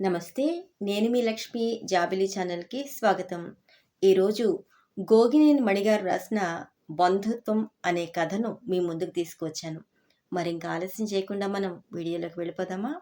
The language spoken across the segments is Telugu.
నమస్తే నేను మీ లక్ష్మి జాబిలి ఛానల్కి స్వాగతం. ఈరోజు గోగినేని మణిగారు రాసిన బంధుత్వం అనే కథను మీ ముందుకు తీసుకువచ్చాను. మరి ఇంకా ఆలస్యం చేయకుండా మనం వీడియోలోకి వెళ్ళిపోదామా?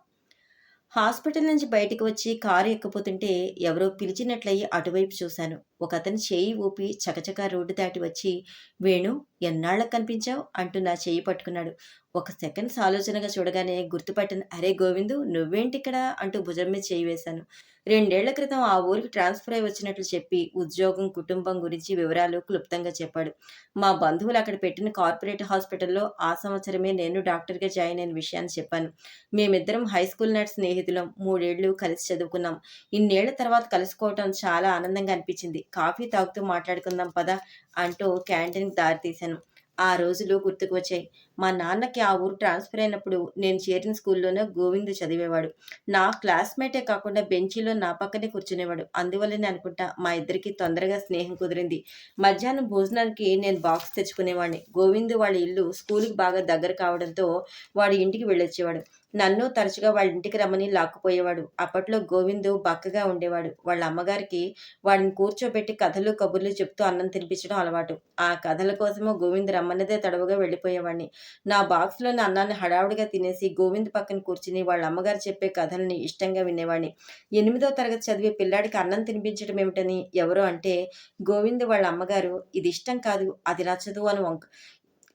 హాస్పిటల్ నుంచి బయటకు వచ్చి కారు ఎక్కపోతుంటే ఎవరో పిలిచినట్లయి అటువైపు చూశాను. ఒకతను చేయి ఊపి చకచకా రోడ్డు దాటి వచ్చి వేణు ఎన్నాళ్ళకు కనిపించావు? అంటూ నా చేయి పట్టుకున్నాడు. ఒక సెకండ్స్ ఆలోచనగా చూడగానే గుర్తుపట్టిన అరే గోవిందు నువ్వేంటి ఇక్కడ అంటూ భుజం మీద చేయి వేశాను. రెండేళ్ళ క్రితం ఆ ఊరికి ట్రాన్స్ఫర్ అయి వచ్చినట్లు చెప్పి ఉద్యోగం కుటుంబం గురించి వివరాలు క్లుప్తంగా చెప్పాడు. మా బంధువులు అక్కడ పెట్టిన కార్పొరేట్ హాస్పిటల్లో ఆ సంవత్సరమే నేను డాక్టర్గా జాయిన్ అయిన విషయాన్ని చెప్పాను. మేమిద్దరం హై స్కూల్ నాటి స్నేహితులం. మూడేళ్ళు కలిసి చదువుకున్నాం. ఇన్నేళ్ళ తర్వాత కలుసుకోవటం చాలా ఆనందంగా అనిపించింది. కాఫీ తాగుతూ మాట్లాడుకుందాం పదా అంటూ క్యాంటీన్కి దారి తీశాను. ఆ రోజులు గుర్తుకు వచ్చాయి మా నాన్నకి ఆ ఊరు ట్రాన్స్ఫర్ అయినప్పుడు నేను చేరిన స్కూల్లోనే గోవింద్ చదివేవాడు. నా క్లాస్మేటే కాకుండా బెంచీలో నా పక్కనే కూర్చునేవాడు. అందువల్లనే అనుకుంటా మా ఇద్దరికి తొందరగా స్నేహం కుదిరింది. మధ్యాహ్నం భోజనానికి నేను బాక్స్ తెచ్చుకునేవాడిని. గోవింద్ వాళ్ళ ఇల్లు స్కూల్కి బాగా దగ్గర కావడంతో వాడి ఇంటికి వెళ్ళొచ్చేవాడు. నన్ను తరచుగా వాళ్ళ ఇంటికి రమ్మని లాక్కుపోయేవాడు. అప్పట్లో గోవిందు బక్కగా ఉండేవాడు. వాళ్ళ అమ్మగారికి వాడిని కూర్చోబెట్టి కథలు కబుర్లు చెప్తూ అన్నం తినిపించడం అలవాటు. ఆ కథల కోసము గోవింద్ రమ్మన్నదే తడవుగా వెళ్ళిపోయేవాడిని. నా బాక్స్లోని అన్నాన్ని హడావుడిగా తినేసి గోవింద్ పక్కన కూర్చుని వాళ్ళ అమ్మగారు చెప్పే కథల్ని ఇష్టంగా వినేవాడిని. ఎనిమిదో తరగతి చదివే పిల్లాడికి అన్నం తినిపించడం ఏమిటని ఎవరో అంటే గోవింద్ వాళ్ళ అమ్మగారు ఇది ఇష్టం కాదు అది నచ్చదు అని వంక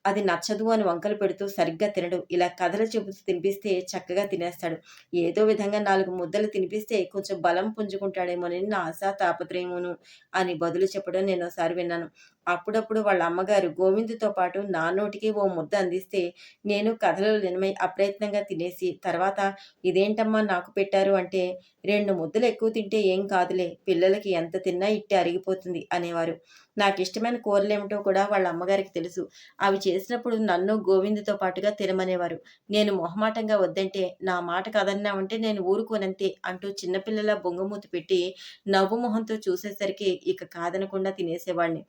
అది నచ్చదు అని వంకలు పెడుతూ సరిగ్గా తినడు. ఇలా కథలు చెబుతూ తినిపిస్తే చక్కగా తినేస్తాడు. ఏదో విధంగా నాలుగు ముద్దలు తినిపిస్తే కొంచెం బలం పుంజుకుంటాడేమోనని నా ఆశ తాపత్రయమును అని బదులు చెప్పడం నేను ఒకసారి విన్నాను. అప్పుడప్పుడు వాళ్ళ అమ్మగారు గోవిందుతో పాటు నా నోటికి ఓ ముద్ద అందిస్తే నేను కథలో లీనమై అప్రయత్నంగా తినేసి తర్వాత ఇదేంటమ్మా నాకు పెట్టారు? అంటే రెండు ముద్దలు ఎక్కువ తింటే ఏం కాదులే పిల్లలకి ఎంత తిన్నా ఇట్టే అరిగిపోతుంది అనేవారు. నాకు ఇష్టమైన కూరలేమిటో కూడా వాళ్ళ అమ్మగారికి తెలుసు. అవి చేసినప్పుడు నన్ను గోవిందుతో పాటుగా తినమనేవారు. నేను మొహమాటంగా వద్దంటే నా మాట కదన్నామంటే నేను ఊరుకోనంతే అంటూ చిన్నపిల్లల బొంగమూతి పెట్టి నవ్వు మొహంతో చూసేసరికి ఇక కాదనకుండా తినేసేవాడిని.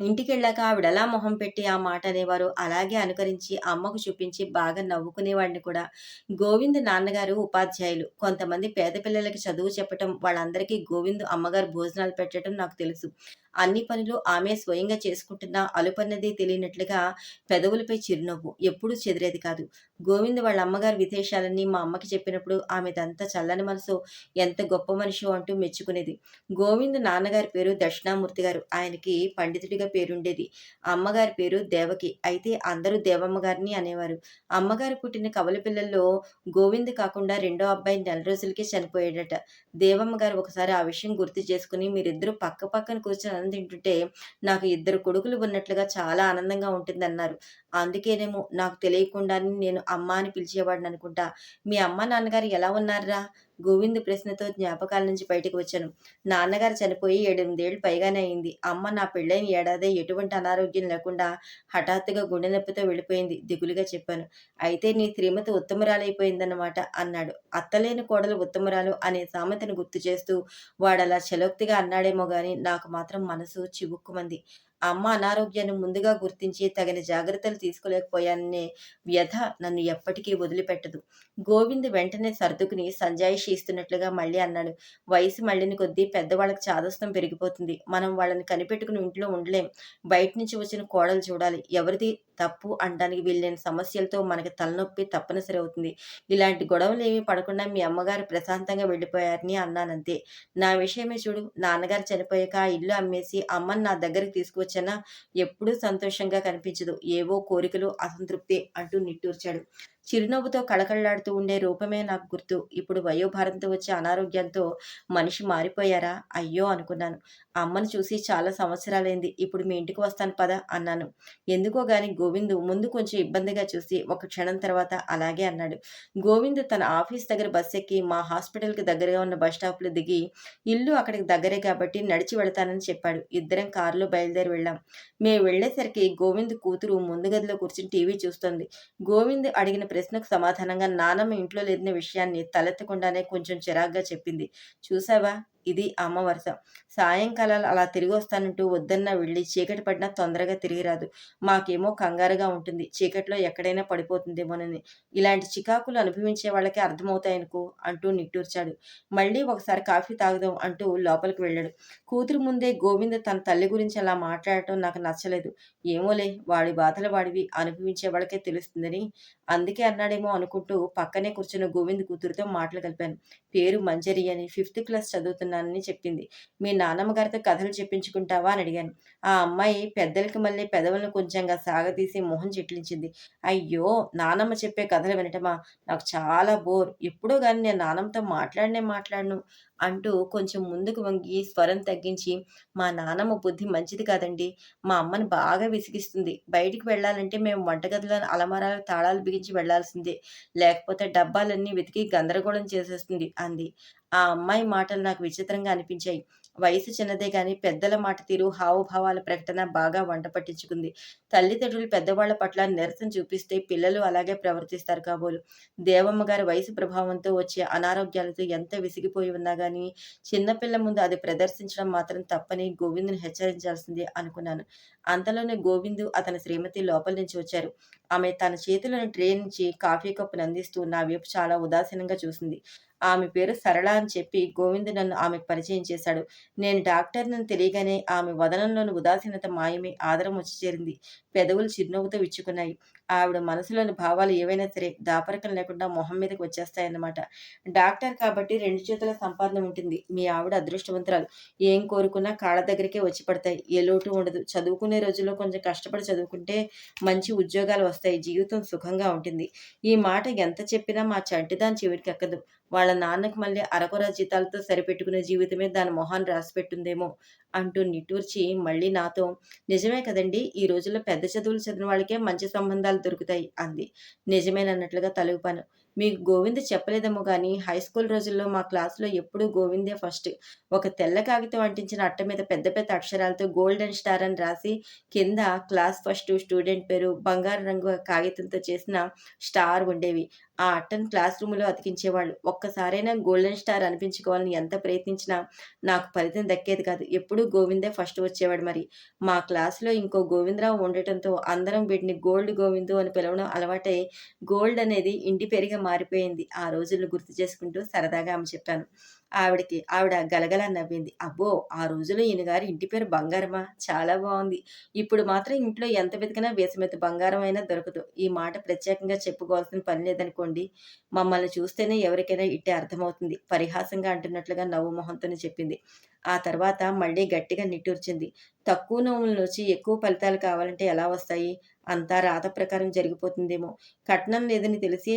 ఇంటికెళ్ళాక ఆవిడ ఎలా మొహం పెట్టి ఆ మాట అనేవారు. అలాగే అనుకరించి అమ్మకు చూపించి బాగా నవ్వుకునేవాడిని కూడా. గోవింద్ నాన్నగారు ఉపాధ్యాయులు. కొంతమంది పేద పిల్లలకి చదువు చెప్పటం వాళ్ళందరికీ గోవింద్ అమ్మగారు భోజనాలు పెట్టడం నాకు తెలుసు. అన్ని పనులు ఆమె స్వయంగా చేసుకుంటున్నా అలుపన్నది తెలియనట్లుగా పెదవులపై చిరునవ్వు ఎప్పుడూ చెదిరేది కాదు. గోవింద్ వాళ్ళ అమ్మగారి విశేషాలన్నీ మా అమ్మకి చెప్పినప్పుడు ఆమెదంతా చల్లని మనసు ఎంత గొప్ప మనిషి అంటూ మెచ్చుకునేది. గోవింద్ నాన్నగారి పేరు దక్షిణామూర్తి గారు. ఆయనకి పండితుడిగా పేరుండేది. అమ్మగారి పేరు దేవకి. అయితే అందరూ దేవమ్మ గారిని అనేవారు. అమ్మగారు పుట్టిన కవల పిల్లల్లో గోవింద్ కాకుండా రెండో అబ్బాయి నెల రోజులకే చనిపోయాడట. దేవమ్మ గారు ఒకసారి ఆ విషయం గుర్తు చేసుకుని మీరిద్దరూ పక్క పక్కన కూర్చొని అన్నం తింటుంటే నాకు ఇద్దరు కొడుకులు ఉన్నట్లుగా చాలా ఆనందంగా ఉంటుంది అన్నారు అందుకేనేమో నాకు తెలియకుండానే నేను అమ్మ అని పిలిచేవాడిని అనుకుంటా. మీ అమ్మ నాన్నగారు ఎలా ఉన్నారా గోవింద్ ప్రశ్నతో జ్ఞాపకాల నుంచి బయటకు వచ్చాను. నాన్నగారు చనిపోయి ఏడెనిమిదేళ్ళు పైగానే అయింది. అమ్మ నా పెళ్ళైన ఏడాదే ఎటువంటి అనారోగ్యం లేకుండా హఠాత్తుగా గుండె నొప్పితో వెళ్ళిపోయింది దిగులుగా చెప్పాను. అయితే నీ శ్రీమతి ఉత్తమరాలైపోయిందన్నమాట అన్నాడు. అత్తలేని కోడలు ఉత్తమరాలు అనే సామెతను గుర్తు చేస్తూ వాడలా చలోక్తిగా అన్నాడేమో గాని నాకు మాత్రం మనసు చివుక్కుమంది. అమ్మ అనారోగ్యాన్ని ముందుగా గుర్తించి తగిన జాగ్రత్తలు తీసుకోలేకపోయాననే వ్యధ నన్ను ఎప్పటికీ వదిలిపెట్టదు. గోవింద్ వెంటనే సర్దుకుని సంజాయిషి ఇస్తున్నట్లుగా మళ్ళీ అన్నాడు. వయసు మళ్ళీని కొద్దీ పెద్దవాళ్ళకి చాదస్తం పెరిగిపోతుంది. మనం వాళ్ళని కనిపెట్టుకుని ఇంట్లో ఉండలేం. బయట నుంచి వచ్చిన కోడలు చూడాలి. ఎవరిది తప్పు అనడానికి వీళ్ళని సమస్యలతో మనకి తలనొప్పి తప్పనిసరి అవుతుంది. ఇలాంటి గొడవలు ఏమీ పడకుండా మీ అమ్మగారు ప్రశాంతంగా వెళ్ళిపోయారని అన్నానంతే. నా విషయమే చూడు నాన్నగారు చనిపోయాక ఆ ఇల్లు అమ్మేసి అమ్మని నా దగ్గరికి తీసుకువచ్చానా? ఎప్పుడూ సంతోషంగా కనిపించదు. ఏవో కోరికలు అసంతృప్తి అంటూ నిట్టూర్చాడు. చిరునవ్వుతో కళకళలాడుతూ ఉండే రూపమే నాకు గుర్తు. ఇప్పుడు వయోభారంతో వచ్చే అనారోగ్యంతో మనిషి మారిపోయారా? అయ్యో అనుకున్నాను. అమ్మను చూసి చాలా సంవత్సరాలైంది. ఇప్పుడు మీ ఇంటికి వస్తాను పద అన్నాను. ఎందుకో గాని గోవిందు ముందు కొంచెం ఇబ్బందిగా చూసి ఒక క్షణం తర్వాత అలాగే అన్నాడు. గోవింద్ తన ఆఫీస్ దగ్గర బస్ ఎక్కి మా హాస్పిటల్కి దగ్గరగా ఉన్న బస్ స్టాప్లో దిగి ఇల్లు అక్కడికి దగ్గరే కాబట్టి నడిచి వెళతానని చెప్పాడు. ఇద్దరం కారులో బయలుదేరి వెళ్ళాం. మేము వెళ్ళేసరికి గోవింద్ కూతురు ముందు గదిలో కూర్చుని టీవీ చూస్తోంది. గోవింద్ అడిగిన ప్రశ్నకు సమాధానంగా నానమ్మ ఇంట్లో లేదనే విషయాన్ని తలెత్తకుండానే కొంచెం చిరాగ్గా చెప్పింది. చూసావా? ఇది అమ్మ వరుస సాయంకాలాలు అలా తిరిగి వస్తానంటూ వద్దన్నా వెళ్ళి చీకటి పడినా తొందరగా తిరిగి రాదు మాకేమో కంగారుగా ఉంటుంది. చీకట్లో ఎక్కడైనా పడిపోతుందేమోనని. ఇలాంటి చికాకులు అనుభవించే వాళ్ళకి అర్థమవుతాయనుకో అంటూ నిట్టూర్చాడు. మళ్ళీ ఒకసారి కాఫీ తాగుదాం అంటూ లోపలికి వెళ్ళాడు. కూతురు ముందే గోవింద్ తన తల్లి గురించి అలా మాట్లాడటం నాకు నచ్చలేదు. ఏమోలే వాడి బాధలు వాడివి అనుభవించే వాళ్ళకే తెలుస్తుందని అందుకే అన్నాడేమో అనుకుంటూ పక్కనే కూర్చున్న గోవింద్ కూతురుతో మాటలు కలిపాను. పేరు మంజరి అని ఫిఫ్త్ క్లాస్ చదువుతున్న చేస్తున్నానని చెప్పింది. మీ నాన్నమ్మ గారితో కథలు చెప్పించుకుంటావా? అని అడిగాను. ఆ అమ్మాయి పెద్దలకి మళ్ళీ పెదవులను కొంచెంగా సాగతీసి మొహం చెట్లించింది. అయ్యో! నానమ్మ చెప్పే కథలు వినటమా? నాకు చాలా బోర్. ఎప్పుడో కానీ నేను నానమ్మతో మాట్లాడనే మాట్లాడను. అంటూ కొంచెం ముందుకు వంగి స్వరం తగ్గించి మా నానమ్మ బుద్ధి మంచిది కాదండి. మా అమ్మని బాగా విసిగిస్తుంది. బయటికి వెళ్ళాలంటే మేము వంటగదిలో అలమారాలు తాళాలు బిగించి వెళ్ళాల్సిందే లేకపోతే డబ్బాలన్నీ వెతికి గందరగోళం చేసేస్తుంది అంది. ఆ అమ్మాయి మాటలు నాకు విచిత్రంగా అనిపించాయి. వయసు చిన్నదే కానీ పెద్దల మాట తీరు హావభావాల ప్రకటన బాగా వంట పట్టించుకుంది. తల్లిదండ్రులు పెద్దవాళ్ళ పట్ల నిరసన చూపిస్తే పిల్లలు అలాగే ప్రవర్తిస్తారు కాబోలు. దేవమ్మ గారి వయసు ప్రభావంతో వచ్చే అనారోగ్యాలతో ఎంత విసిగిపోయి ఉన్నాగా కానీ చిన్నపిల్ల ముందు అది ప్రదర్శించడం మాత్రం తప్పని గోవిందుని హెచ్చరించాల్సిందే అనుకున్నాను. అంతలోనే గోవిందు అతని శ్రీమతి లోపల నుంచి వచ్చారు. ఆమె తన చేతిలోని ట్రే నుంచి కాఫీ కప్పును అందిస్తూ నా వైపు చాలా ఉదాసీనంగా చూసింది. ఆమె పేరు సరళ అని చెప్పి గోవింద్ నన్ను ఆమెకు పరిచయం చేశాడు. నేను డాక్టర్నని తెలియగానే ఆమె వదనంలోని ఉదాసీనత మాయమే ఆదరం వచ్చి చేరింది. పెదవులు చిరునవ్వుతో విచ్చుకున్నాయి. ఆవిడ మనసులోని భావాలు ఏవైనా సరే దాపరికం లేకుండా మొహం మీదకి వచ్చేస్తాయన్నమాట. డాక్టర్ కాబట్టి రెండు చేతుల సంపాదన ఉంటుంది. మీ ఆవిడ అదృష్టవంతురాలు. ఏం కోరుకున్నా కాళ్ళ దగ్గరికే వచ్చి పడతాయి. ఏ లోటు ఉండదు. చదువుకునే రోజుల్లో కొంచెం కష్టపడి చదువుకుంటే మంచి ఉద్యోగాలు వస్తాయి జీవితం సుఖంగా ఉంటుంది. ఈ మాట ఎంత చెప్పినా మా చంటిదాని చివరికి ఎక్కదు. వాళ్ళ నాన్నకు మళ్ళీ అరకొర జీతాలతో సరిపెట్టుకునే జీవితమే దాని మొహాన్ని రాసిపెట్టుందేమో అంటూ నిట్టూర్చి మళ్ళీ నాతో నిజమే కదండి ఈ రోజుల్లో పెద్ద చదువులు చదివిన వాళ్ళకే మంచి సంబంధాలు దొరుకుతాయి అంది. నిజమేనన్నట్లుగా తలుగుపాను మీకు గోవింద్ చెప్పలేదేమో కానీ హై స్కూల్ రోజుల్లో మా క్లాస్లో ఎప్పుడూ గోవిందే ఫస్ట్. ఒక తెల్ల కాగితం అంటించిన అట్ట మీద పెద్ద పెద్ద అక్షరాలతో గోల్డెన్ స్టార్ అని రాసి కింద క్లాస్ ఫస్ట్ స్టూడెంట్ పేరు బంగారు రంగు కాగితంతో చేసిన స్టార్ ఉండేవి. ఆ అట్టను క్లాస్ రూమ్లో అతికించేవాళ్ళు. ఒక్కసారైనా గోల్డెన్ స్టార్ అనిపించుకోవాలని ఎంత ప్రయత్నించినా నాకు ఫలితం దక్కేది కాదు. ఎప్పుడూ గోవిందే ఫస్ట్ వచ్చేవాడు మరి. మా క్లాస్లో ఇంకో గోవిందరావు ఉండటంతో అందరం వీటిని గోల్డ్ గోవిందు అని పిలవడం అలవాటై గోల్డ్ అనేది ఇంటి పేరుగా మారిపోయింది. ఆ రోజులను గుర్తు చేసుకుంటూ సరదాగా ఆమె చెప్పాను. ఆవిడకి ఆవిడ గలగల నవ్వింది. అబ్బో ఆ రోజులో ఈయన గారి ఇంటి పేరు బంగారమా? చాలా బాగుంది. ఇప్పుడు మాత్రం ఇంట్లో ఎంత వెతికినా వేసమెత్త బంగారం అయినా దొరకదు. ఈ మాట ప్రత్యేకంగా చెప్పుకోవాల్సిన పని లేదనుకో అనుకోండి మమ్మల్ని చూస్తేనే ఎవరికైనా ఇట్టే అర్థమవుతుంది. పరిహాసంగా అంటున్నట్లుగా నవ్వు మొహంతోనే చెప్పింది. ఆ తర్వాత మళ్ళీ గట్టిగా నిట్టూర్చింది. తక్కువ నోముల నుంచి ఎక్కువ ఫలితాలు కావాలంటే ఎలా వస్తాయి? అంతా రాత ప్రకారం జరిగిపోతుందేమో. కట్నం లేదని తెలిసి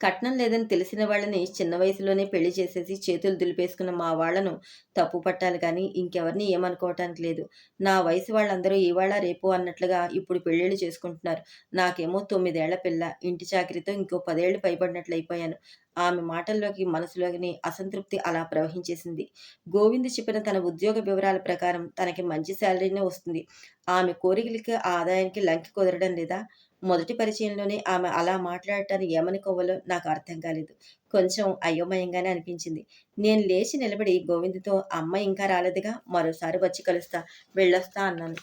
కట్నం లేదని తెలిసిన వాళ్ళని చిన్న వయసులోనే పెళ్ళి చేసేసి చేతులు దులిపేసుకున్న మా వాళ్ళను తప్పు పట్టాలి కానీ ఇంకెవరిని ఏమనుకోవటానికి లేదు. నా వయసు వాళ్ళందరూ ఇవాళ రేపు అన్నట్లుగా ఇప్పుడు పెళ్ళిళ్ళు చేసుకుంటున్నారు. నాకేమో తొమ్మిదేళ్ళ పిల్ల. ఇంటి చాకరితో ఇంకో పదేళ్ళు పైబడినట్లు అయిపోయాను ఆమె మాటల్లోకి మనసులోకి అసంతృప్తి అలా ప్రవహించేసింది. గోవింద్ చెప్పిన తన ఉద్యోగ వివరాల ప్రకారం తనకి మంచి శాలరీనే వస్తుంది. ఆమె కోరికలకి ఆదాయానికి లంకి కుదరడం లేదా? మొదటి పరిచయంలోనే ఆమె అలా మాట్లాడటాన్ని ఏమనుకోవాలో నాకు అర్థం కాలేదు. కొంచెం అయోమయంగానే అనిపించింది. నేను లేచి నిలబడి గోవిందతో అమ్మ ఇంకా రాలేదుగా మరోసారి వచ్చి కలుస్తా వెళ్ళొస్తా అన్నాను.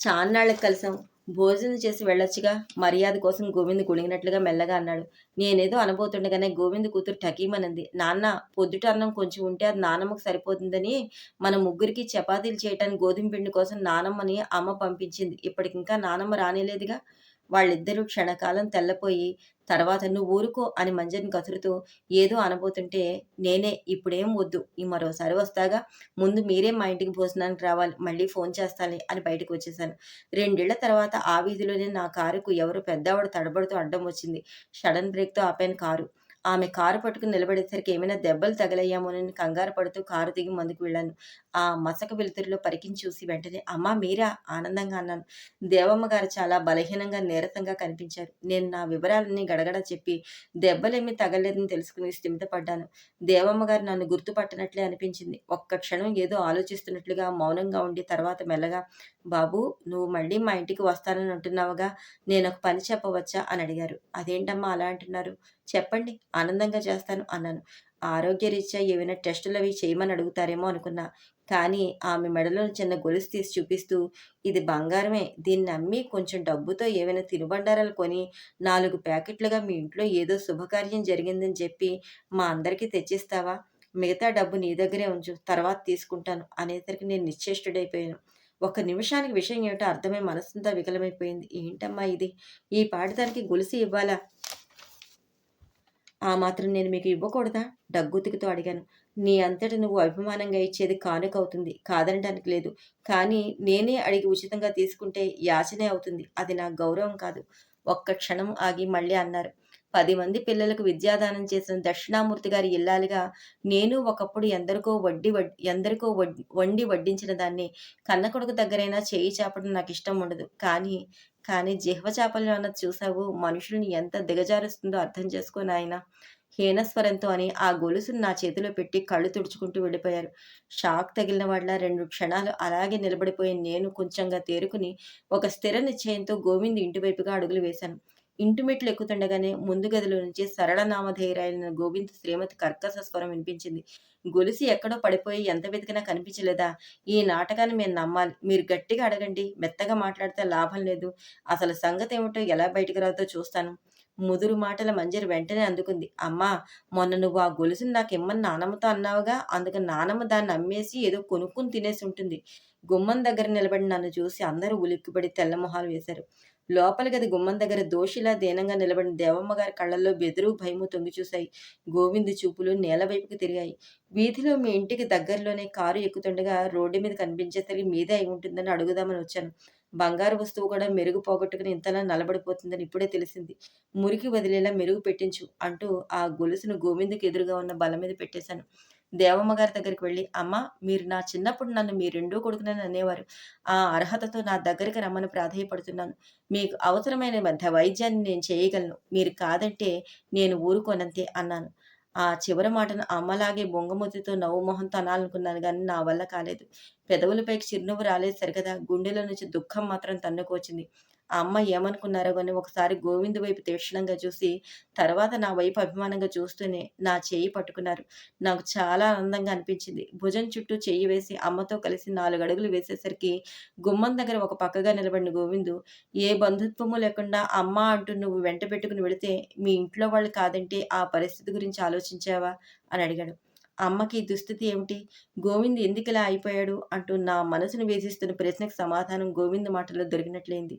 చాన్నాళ్ళకి కలిసాం. భోజనం చేసి వెళ్ళొచ్చుగా. మర్యాద కోసం గోవింద్ గుణిగినట్లుగా మెల్లగా అన్నాడు. నేనేదో అనబోతుండగానే గోవింద్ కూతురు టకీమనంది. నాన్న పొద్దుట అన్నం కొంచెం ఉంటే అది నానమ్మకు సరిపోతుందని మన ముగ్గురికి చపాతీలు చేయటానికి గోధుమ పిండి కోసం నానమ్మని అమ్మ పంపించింది. ఇప్పటికింకా నానమ్మ రానేలేదుగా. వాళ్ళిద్దరూ క్షణకాలం తెల్లపోయి తర్వాత నువ్వు ఊరుకో అని మంజరిని కసురుతూ ఏదో అనబోతుంటే నేనే ఇప్పుడేం వద్దు ఈ మరోసారి వస్తాగా ముందు మీరే మా ఇంటికి భోజనానికి రావాలి మళ్ళీ ఫోన్ చేస్తాను అని బయటకు వచ్చేసాను రెండేళ్ళ తర్వాత ఆ వీధిలోనే నా కారుకు ఎవరు పెద్దవాడు తడబడుతూ అడ్డం వచ్చింది. సడన్ బ్రేక్తో ఆపాను కారు. ఆమె కారు పట్టుకుని నిలబడేసరికి ఏమైనా దెబ్బలు తగలయ్యామోనని కంగారు పడుతూ కారు దిగి ముందుకు వెళ్ళాను. ఆ మసక వెలుతురులో పరికించి చూసి వెంటనే అమ్మా మీరా? ఆనందంగా అన్నాను. దేవమ్మ గారు చాలా బలహీనంగా నీరసంగా కనిపించారు. నేను నా వివరాలన్నీ గడగడ చెప్పి దెబ్బలేమీ తగలేదని తెలుసుకుని స్థిమితపడ్డాను. దేవమ్మ గారు నన్ను గుర్తుపట్టినట్లే అనిపించింది. ఒక్క క్షణం ఏదో ఆలోచిస్తున్నట్లుగా మౌనంగా ఉండి తర్వాత మెల్లగా బాబు నువ్వు మళ్ళీ మా ఇంటికి వస్తానని అంటున్నావుగా? నేను ఒక పని చెప్పవచ్చా? అని అడిగారు. అదేంటమ్మా అలా అంటున్నారు? చెప్పండి. ఆనందంగా చేస్తాను అన్నాను. ఆరోగ్యరీత్యా ఏవైనా టెస్టులు అవి చేయమని అడుగుతారేమో అనుకున్నా. కానీ ఆమె మెడలో చిన్న గొలుసు తీసి చూపిస్తూ ఇది బంగారమే. దీన్ని అమ్మి కొంచెం డబ్బుతో ఏవైనా తినుబండారాలు కొని నాలుగు ప్యాకెట్లుగా మీ ఇంట్లో ఏదో శుభకార్యం జరిగిందని చెప్పి మా అందరికీ తెచ్చిస్తావా? మిగతా డబ్బు నీ దగ్గరే ఉంచు. తర్వాత తీసుకుంటాను అనేసరికి నేను నిశ్చేష్టుడైపోయాను. ఒక నిమిషానికి విషయం ఏమిటో అర్థమై మనసంతా వికలమైపోయింది. ఏంటమ్మా ఇది? ఈ పాటిదానికి గొలుసు ఇవ్వాలా? ఆ మాత్రం నేను మీకు ఇవ్వకూడదా? డగ్గుతికితో అడిగాను. నీ అంతటి నువ్వు అభిమానంగా ఇచ్చేది కానుక అవుతుంది. కాదనడానికి లేదు. కానీ నేనే అడిగి ఉచితంగా తీసుకుంటే యాచనే అవుతుంది. అది నా గౌరవం కాదు. ఒక్క క్షణం ఆగి మళ్ళీ అన్నారు. పది మంది పిల్లలకు విద్యాదానం చేసిన దక్షిణామూర్తి గారి ఇల్లాలుగా నేను ఒకప్పుడు ఎందరికో వడ్డీ ఎందరికో వండి వడ్డించిన దాన్ని కన్న కొడుకు దగ్గరైనా చేయి చాపడం నాకు ఇష్టం ఉండదు. కానీ కానీ జిహ్వ చాపలు అన్నది చూసావు మనుషుల్ని ఎంత దిగజారుస్తుందో అర్థం చేసుకుని ఆయన హీనస్వరంతో అని ఆ గొలుసును నా చేతిలో పెట్టి కళ్ళు తుడుచుకుంటూ వెళ్ళిపోయారు. షాక్ తగిలిన వాళ్ళ రెండు క్షణాలు అలాగే నిలబడిపోయి నేను కొంచెంగా తేరుకుని ఒక స్థిర నిశ్చయంతో గోవింద్ ఇంటివైపుగా అడుగులు వేశాను. ఇంటి మెట్లు ఎక్కుతుండగానే ముందు గదిలో నుంచి సరళ నామధేయురాయన గోవింద్ శ్రీమతి కర్కశ స్వరం వినిపించింది. గొలుసు ఎక్కడో పడిపోయి ఎంత వెతికినా కనిపించలేదా? ఈ నాటకాన్ని మేము నమ్మాలి. మీరు గట్టిగా అడగండి. మెత్తగా మాట్లాడితే లాభం లేదు. అసలు సంగతి ఏమిటో ఎలా బయటకు రాదో చూస్తాను. ముదురు మాటల మంజరి వెంటనే అందుకుంది. అమ్మా మొన్న నువ్వు ఆ గొలుసుని నాకు ఇమ్మని నానమ్మతో అన్నావుగా? అందుకు నానమ్మ దాన్ని అమ్మేసి ఏదో కొనుక్కుని తినేసి ఉంటుంది. గుమ్మం దగ్గర నిలబడి నన్ను చూసి అందరూ ఉలిక్కిపడి తెల్లమొహాలు వేశారు. లోపలి గది గుమ్మం దగ్గర దోషిలా దీనంగా నిలబడిన దేవమ్మ గారి కళ్ళల్లో బెదురు భయము తొంగి చూశాయి. గోవిందు చూపులు నేల వైపుకి తిరిగాయి. వీధిలో మీ ఇంటికి దగ్గరలోనే కారు ఎక్కుతుండగా రోడ్డు మీద కనిపించేసరికి మీదే అయి ఉంటుందని అడుగుదామని వచ్చాను. బంగారు వస్తువు కూడా మెరుగు పోగొట్టుకుని ఇంతలా నలబడిపోతుందని ఇప్పుడే తెలిసింది. మురికి వదిలేలా మెరుగు పెట్టించు అంటూ ఆ గొలుసును గోవిందుకు ఎదురుగా ఉన్న బల మీద పెట్టేశాను. దేవమ్మ గారి దగ్గరికి వెళ్ళి అమ్మ మీరు నా చిన్నప్పుడు నన్ను మీ రెండో కొడుకునని అనేవారు. ఆ అర్హతతో నా దగ్గరికి రమ్మని ప్రాధాయపడుతున్నాను. మీకు అవసరమైన మధ్య వైద్యాన్ని నేను చేయగలను. మీరు కాదంటే నేను ఊరుకోనంతే అన్నాను. ఆ చివరి మాటను అమ్మలాగే బొంగమూతితో నవ్వు మొహం అనాలనుకున్నాను కానీ నా వల్ల కాలేదు. పెదవులపైకి చిరునవ్వు రాలేదు సరికదా గుండెలో నుంచి దుఃఖం మాత్రం తన్నుకొచ్చింది ఆ అమ్మ ఏమనుకున్నారో కానీ ఒకసారి గోవింద్ వైపు తీక్షణంగా చూసి తర్వాత నా వైపు అభిమానంగా చూస్తూనే నా చేయి పట్టుకున్నారు. నాకు చాలా ఆనందంగా అనిపించింది. భుజం చుట్టూ చెయ్యి వేసి అమ్మతో కలిసి నాలుగు అడుగులు వేసేసరికి గుమ్మం దగ్గర ఒక పక్కగా నిలబడిన గోవిందు ఏ బంధుత్వము లేకుండా అమ్మ అంటూ నువ్వు వెంట పెట్టుకుని వెళితే మీ ఇంట్లో వాళ్ళు కాదంటే ఆ పరిస్థితి గురించి ఆలోచించావా? అని అడిగాడు. అమ్మకి దుస్థితి ఏమిటి? గోవింద్ ఎందుకు ఇలా అయిపోయాడు? అంటూ నా మనసును వేధిస్తున్న ప్రశ్నకు సమాధానం గోవింద్ మాటలో దొరికినట్లయింది.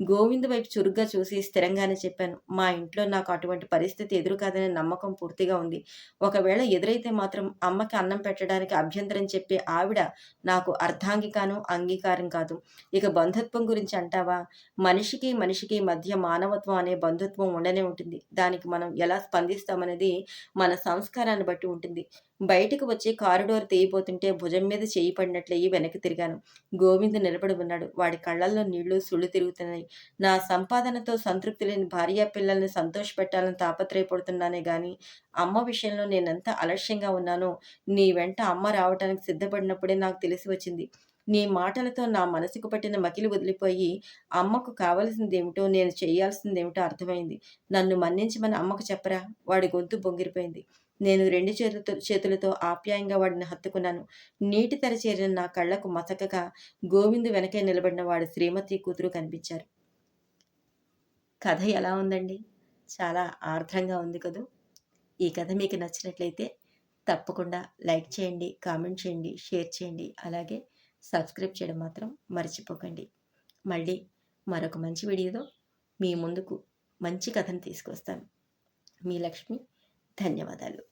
గోవింద్ వైపు చురుగ్గా చూసి స్థిరంగానే చెప్పాను మా ఇంట్లో నాకు అటువంటి పరిస్థితి ఎదురు కాదనే నమ్మకం పూర్తిగా ఉంది. ఒకవేళ ఎదురైతే మాత్రం అమ్మకి అన్నం పెట్టడానికి అభ్యంతరం చెప్పే ఆవిడ నాకు అర్ధాంగికాను అంగీకారం కాదు. ఇక బంధుత్వం గురించి అంటావా? మనిషికి మనిషికి మధ్య మానవత్వం అనే బంధుత్వం ఉండనే ఉంటుంది. దానికి మనం ఎలా స్పందిస్తామనేది మన సంస్కారాన్ని బట్టి ఉంటుంది. బయటకు వచ్చి కారిడోర్ తీయబోతుంటే భుజం మీద చేయి పడినట్లయి వెనక్కి తిరిగాను. గోవింద్ నిలబడి ఉన్నాడు. వాడి కళ్ళల్లో నీళ్ళు సుళ్ళు తిరుగుతున్నాయి. నా సంపాదనతో సంతృప్తి లేని భార్య పిల్లల్ని సంతోషపెట్టాలని తాపత్రయపడుతున్నానే కానీ అమ్మ విషయంలో నేనెంత అలక్ష్యంగా ఉన్నానో నీ వెంట అమ్మ రావటానికి సిద్ధపడినప్పుడే నాకు తెలిసి వచ్చింది. నీ మాటలతో నా మనసుకు పట్టిన మకిలి వదిలిపోయి అమ్మకు కావలసిందేమిటో నేను చేయాల్సిందేమిటో అర్థమైంది. నన్ను మన్నించమని అమ్మకు చెప్పరా? వాడి గొంతు బొంగిరిపోయింది. నేను రెండు చేతులతో చేతులతో ఆప్యాయంగా వాడిని హత్తుకున్నాను. నీటి తెర చేరిన నా కళ్ళకు మసకగా గోవిందు వెనకే నిలబడిన వాడు శ్రీమతి కూతురు కనిపించారు. కథ ఎలా ఉందండి? చాలా ఆర్ద్రంగా ఉంది కదూ? ఈ కథ మీకు నచ్చినట్లయితే తప్పకుండా లైక్ చేయండి కామెంట్ చేయండి షేర్ చేయండి అలాగే సబ్స్క్రైబ్ చేయడం మాత్రం మర్చిపోకండి. మళ్ళీ మరొక మంచి వీడియోతో మీ ముందుకు మంచి కథను తీసుకొస్తాను. మీ లక్ష్మి ధన్యవాదాలు.